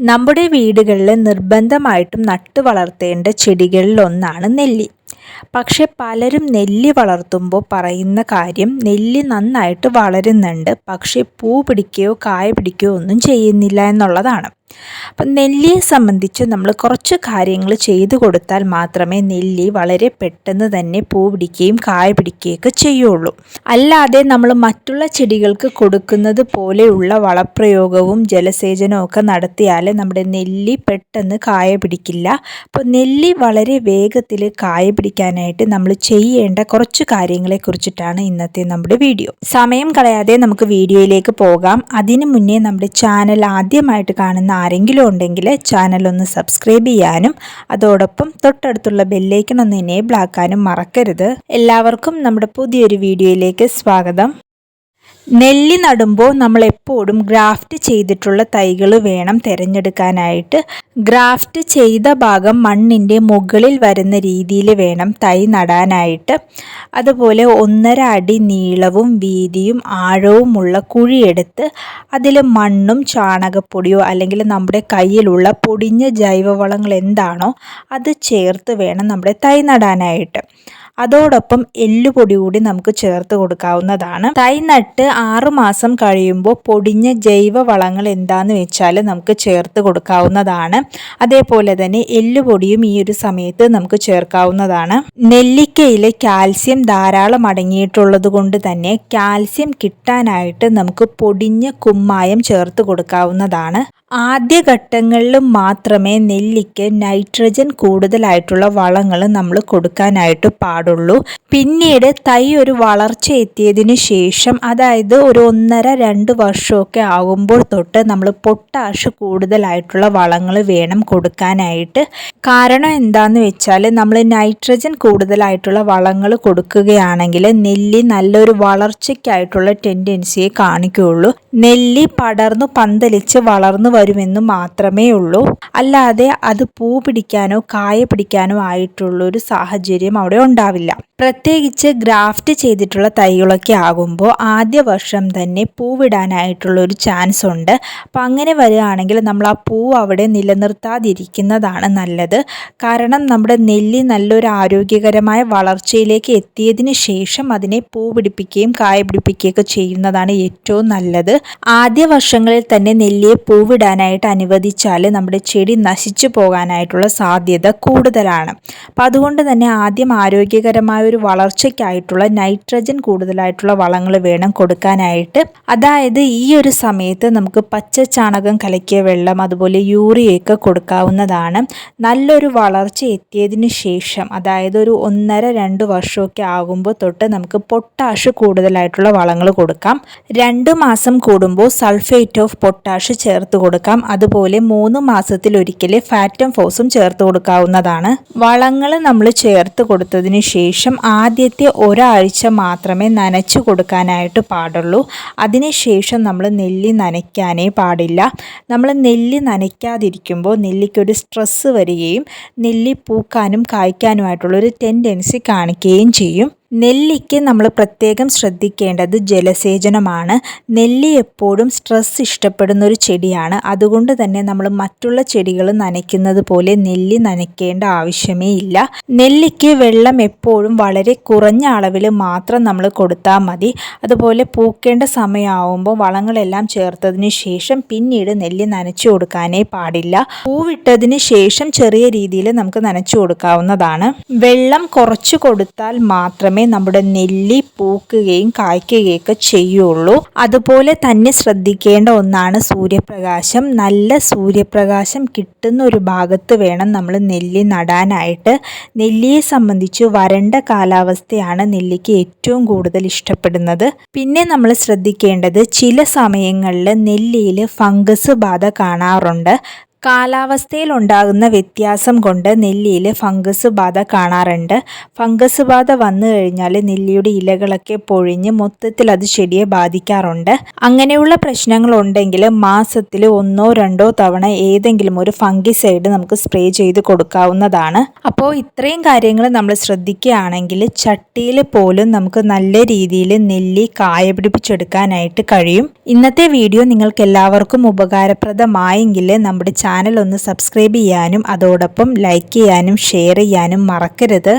നമ്മുടെ വീടുകളിൽ നിർബന്ധമായിട്ടും നട്ടു വളർത്തേണ്ട ചെടികളിലൊന്നാണ് നെല്ലി. പക്ഷെ പലരും നെല്ലി വളർത്തുമ്പോൾ പറയുന്ന കാര്യം നെല്ലി നന്നായിട്ട് വളരുന്നുണ്ട്. പക്ഷെ പൂ പിടിക്കുകയോ കായ പിടിക്കുകയോ ഒന്നും ചെയ്യുന്നില്ല എന്നുള്ളതാണ്. അപ്പം നെല്ലിയെ സംബന്ധിച്ച് നമ്മൾ കുറച്ച് കാര്യങ്ങൾ ചെയ്തു കൊടുത്താൽ മാത്രമേ നെല്ലി വളരെ പെട്ടെന്ന് തന്നെ പൂ പിടിക്കുകയും കായ പിടിക്കുകയൊക്കെ ചെയ്യുള്ളൂ. അല്ലാതെ നമ്മൾ മറ്റുള്ള ചെടികൾക്ക് കൊടുക്കുന്നത് പോലെയുള്ള വളപ്രയോഗവും ജലസേചനവും ഒക്കെ നടത്തിയാൽ നമ്മുടെ നെല്ലി പെട്ടെന്ന് കായ പിടിക്കില്ല. അപ്പോൾ നെല്ലി വളരെ വേഗത്തിൽ കായ പിടിക്കാനായിട്ട് നമ്മൾ ചെയ്യേണ്ട കുറച്ച് കാര്യങ്ങളെ കുറിച്ചിട്ടാണ് ഇന്നത്തെ നമ്മുടെ വീഡിയോ. സമയം കളയാതെ നമുക്ക് വീഡിയോയിലേക്ക് പോകാം. അതിനു മുന്നേ നമ്മുടെ ചാനൽ ആദ്യമായിട്ട് കാണുന്ന ആരെങ്കിലും ഉണ്ടെങ്കിൽ ചാനൽ ഒന്ന് സബ്സ്ക്രൈബ് ചെയ്യാനും അതോടൊപ്പം തൊട്ടടുത്തുള്ള ബെല്ലേക്കൺ ഒന്ന് എനേബിൾ ആക്കാനും മറക്കരുത്. എല്ലാവർക്കും നമ്മുടെ പുതിയൊരു വീഡിയോയിലേക്ക് സ്വാഗതം. നെല്ലി നടുമ്പോൾ നമ്മൾ എപ്പോഴും ഗ്രാഫ്റ്റ് ചെയ്തിട്ടുള്ള തൈകൾ വേണം തിരഞ്ഞെടുക്കാനായിട്ട്. ഗ്രാഫ്റ്റ് ചെയ്ത ഭാഗം മണ്ണിന്റെ മുകളിൽ വരുന്ന രീതിയിൽ വേണം തൈ നടാനായിട്ട്. അതുപോലെ ഒന്നര അടി നീളവും വീതിയും ആഴവുമുള്ള കുഴിയെടുത്ത് അതിൽ മണ്ണും ചാണകപ്പൊടിയോ അല്ലെങ്കിൽ നമ്മുടെ കയ്യിലുള്ള പൊടിഞ്ഞ ജൈവവളങ്ങൾ എന്താണോ അത് ചേർത്ത് വേണം നമ്മുടെ തൈ നടാനായിട്ട്. അതോടൊപ്പം എല്ലുപൊടി കൂടി നമുക്ക് ചേർത്ത് കൊടുക്കാവുന്നതാണ്. തൈ നട്ട് ആറുമാസം കഴിയുമ്പോൾ പൊടിഞ്ഞ ജൈവ വളങ്ങൾ എന്താണെന്ന് വെച്ചാൽ നമുക്ക് ചേർത്ത് കൊടുക്കാവുന്നതാണ്. അതേപോലെ തന്നെ എല്ലുപൊടിയും ഈ ഒരു സമയത്ത് നമുക്ക് ചേർക്കാവുന്നതാണ്. നെല്ലിക്കയിൽ കാൽസ്യം ധാരാളം അടങ്ങിയിട്ടുള്ളത് കൊണ്ട് തന്നെ കാൽസ്യം കിട്ടാനായിട്ട് നമുക്ക് പൊടിഞ്ഞ കുമ്മായം ചേർത്ത് കൊടുക്കാവുന്നതാണ്. ആദ്യഘട്ടങ്ങളിൽ മാത്രമേ നെല്ലിക്ക് നൈട്രജൻ കൂടുതലായിട്ടുള്ള വളങ്ങൾ നമ്മൾ കൊടുക്കാനായിട്ട് പാടുള്ളൂ. പിന്നീട് തൈ ഒരു വളർച്ച എത്തിയതിനു ശേഷം അതായത് ഒരു ഒന്നര രണ്ട് വർഷമൊക്കെ ആകുമ്പോൾ തൊട്ട് നമ്മൾ പൊട്ടാഷ് കൂടുതലായിട്ടുള്ള വളങ്ങൾ വേണം കൊടുക്കാനായിട്ട്. കാരണം എന്താന്ന് വെച്ചാൽ നമ്മൾ നൈട്രജൻ കൂടുതലായിട്ടുള്ള വളങ്ങൾ കൊടുക്കുകയാണെങ്കിൽ നെല്ലി നല്ലൊരു വളർച്ചയ്ക്കായിട്ടുള്ള ടെൻഡൻസിയെ കാണിക്കുകയുള്ളൂ. നെല്ലി പടർന്നു പന്തലിച്ച് വളർന്നു വരുമെന്ന് മാത്രമേ ഉള്ളൂ. അല്ലാതെ അത് പൂ പിടിക്കാനോ കായ പിടിക്കാനോ ആയിട്ടുള്ളൊരു സാഹചര്യം അവിടെ ഉണ്ടാവില്ല. പ്രത്യേകിച്ച് ഗ്രാഫ്റ്റ് ചെയ്തിട്ടുള്ള തൈകളൊക്കെ ആകുമ്പോൾ ആദ്യ വർഷം തന്നെ പൂവിടാനായിട്ടുള്ള ഒരു ചാൻസ് ഉണ്ട്. അപ്പോൾ അങ്ങനെ വരികയാണെങ്കിൽ നമ്മൾ ആ പൂ അവിടെ നിലനിർത്താതിരിക്കുന്നതാണ് നല്ലത്. കാരണം നമ്മുടെ നെല്ലി നല്ലൊരു ആരോഗ്യകരമായ വളർച്ചയിലേക്ക് എത്തിയതിന് ശേഷം അതിനെ പൂ പിടിപ്പിക്കുകയും കായ പിടിപ്പിക്കുകയൊക്കെ ചെയ്യുന്നതാണ് ഏറ്റവും നല്ലത്. ആദ്യ വർഷങ്ങളിൽ തന്നെ നെല്ലിയെ പൂവിടാനായിട്ട് അനുവദിച്ചാൽ നമ്മുടെ ചെടി നശിച്ചു പോകാനായിട്ടുള്ള സാധ്യത കൂടുതലാണ്. അപ്പം അതുകൊണ്ട് തന്നെ ആദ്യം ആരോഗ്യകരമായ ഒരു വളർച്ചയ്ക്കായിട്ടുള്ള നൈട്രജൻ കൂടുതലായിട്ടുള്ള വളങ്ങൾ വേണം കൊടുക്കാനായിട്ട്. അതായത് ഈ ഒരു സമയത്ത് നമുക്ക് പച്ച ചാണകം കലക്കിയ വെള്ളം അതുപോലെ യൂറിയൊക്കെ കൊടുക്കാവുന്നതാണ്. നല്ലൊരു വളർച്ച എത്തിയതിന് ശേഷം അതായത് ഒരു ഒന്നര രണ്ട് വർഷമൊക്കെ ആകുമ്പോൾ തൊട്ട് നമുക്ക് പൊട്ടാഷ് കൂടുതലായിട്ടുള്ള വളങ്ങൾ കൊടുക്കാം. രണ്ട് മാസം കൂടുമ്പോൾ സൾഫേറ്റ് ഓഫ് പൊട്ടാഷ് ചേർത്ത് കൊടുക്കാം. അതുപോലെ മൂന്ന് മാസത്തിലൊരിക്കൽ ഫാറ്റം ഫോസും ചേർത്ത് കൊടുക്കാവുന്നതാണ്. വളങ്ങൾ നമ്മൾ ചേർത്ത് കൊടുത്തതിന് ശേഷം ആദ്യത്തെ ഒരാഴ്ച മാത്രമേ നനച്ചു കൊടുക്കാനായിട്ട് പാടുള്ളൂ. അതിനുശേഷം നമ്മൾ നെല്ലി നനയ്ക്കാനേ പാടില്ല. നമ്മൾ നെല്ലി നനയ്ക്കാതിരിക്കുമ്പോൾ നെല്ലിക്കൊരു സ്ട്രെസ്സ് വരികയും നെല്ലി പൂക്കാനും കായ്ക്കാനുമായിട്ടുള്ളൊരു ടെൻഡൻസി കാണിക്കുകയും ചെയ്യും. നെല്ലിക്ക് നമ്മൾ പ്രത്യേകം ശ്രദ്ധിക്കേണ്ടത് ജലസേചനമാണ്. നെല്ലി എപ്പോഴും സ്ട്രെസ് ഇഷ്ടപ്പെടുന്ന ഒരു ചെടിയാണ്. അതുകൊണ്ട് തന്നെ നമ്മൾ മറ്റുള്ള ചെടികൾ നനയ്ക്കുന്നത് പോലെ നെല്ലി നനയ്ക്കേണ്ട ആവശ്യമേ ഇല്ല. നെല്ലിക്ക് വെള്ളം എപ്പോഴും വളരെ കുറഞ്ഞ അളവിൽ മാത്രം നമ്മൾ കൊടുത്താൽ മതി. അതുപോലെ പൂക്കേണ്ട സമയമാവുമ്പോൾ വളങ്ങളെല്ലാം ചേർത്തതിന് ശേഷം പിന്നീട് നെല്ലി നനച്ചു കൊടുക്കാനേ പാടില്ല. പൂവിട്ടതിന് ശേഷം ചെറിയ രീതിയിൽ നമുക്ക് നനച്ചു കൊടുക്കാവുന്നതാണ്. വെള്ളം കുറച്ച് കൊടുത്താൽ മാത്രമേ മാത്രമേ നമ്മുടെ നെല്ലി പൂക്കുകയും കായ്ക്കുകയൊക്കെ ചെയ്യുള്ളൂ. അതുപോലെ തന്നെ ശ്രദ്ധിക്കേണ്ട ഒന്നാണ് സൂര്യപ്രകാശം. നല്ല സൂര്യപ്രകാശം കിട്ടുന്ന ഒരു ഭാഗത്ത് വേണം നമ്മൾ നെല്ലി നടാനായിട്ട്. നെല്ലിയെ സംബന്ധിച്ച് വരണ്ട കാലാവസ്ഥയാണ് നെല്ലിക്ക് ഏറ്റവും കൂടുതൽ ഇഷ്ടപ്പെടുന്നത്. പിന്നെ നമ്മൾ ശ്രദ്ധിക്കേണ്ടത് ചില സമയങ്ങളിൽ നെല്ലിയിൽ ഫംഗസ് ബാധ കാണാറുണ്ട്. കാലാവസ്ഥയിൽ ഉണ്ടാകുന്ന വ്യത്യാസം കൊണ്ട് നെല്ലിയിൽ ഫംഗസ് ബാധ കാണാറുണ്ട്. ഫംഗസ് ബാധ വന്നു കഴിഞ്ഞാൽ നെല്ലിയുടെ ഇലകളൊക്കെ പൊഴിഞ്ഞ് മൊത്തത്തിൽ അത് ചെടിയെ ബാധിക്കാറുണ്ട്. അങ്ങനെയുള്ള പ്രശ്നങ്ങൾ ഉണ്ടെങ്കിൽ മാസത്തിൽ ഒന്നോ രണ്ടോ തവണ ഏതെങ്കിലും ഒരു ഫംഗിസൈഡ് നമുക്ക് സ്പ്രേ ചെയ്ത് കൊടുക്കാവുന്നതാണ്. അപ്പോൾ ഇത്രയും കാര്യങ്ങൾ നമ്മൾ ശ്രദ്ധിക്കുകയാണെങ്കിൽ ചട്ടിയിൽ പോലും നമുക്ക് നല്ല രീതിയിൽ നെല്ലി കായ പിടിപ്പിച്ചെടുക്കാനായിട്ട് കഴിയും. ഇന്നത്തെ വീഡിയോ നിങ്ങൾക്ക് എല്ലാവർക്കും ഉപകാരപ്രദമായെങ്കിൽ നമ്മുടെ ചാനൽ ഒന്ന് സബ്സ്ക്രൈബ് ചെയ്യാനും അതോടൊപ്പം ലൈക്ക് ചെയ്യാനും ഷെയർ ചെയ്യാനും മറക്കരുത്.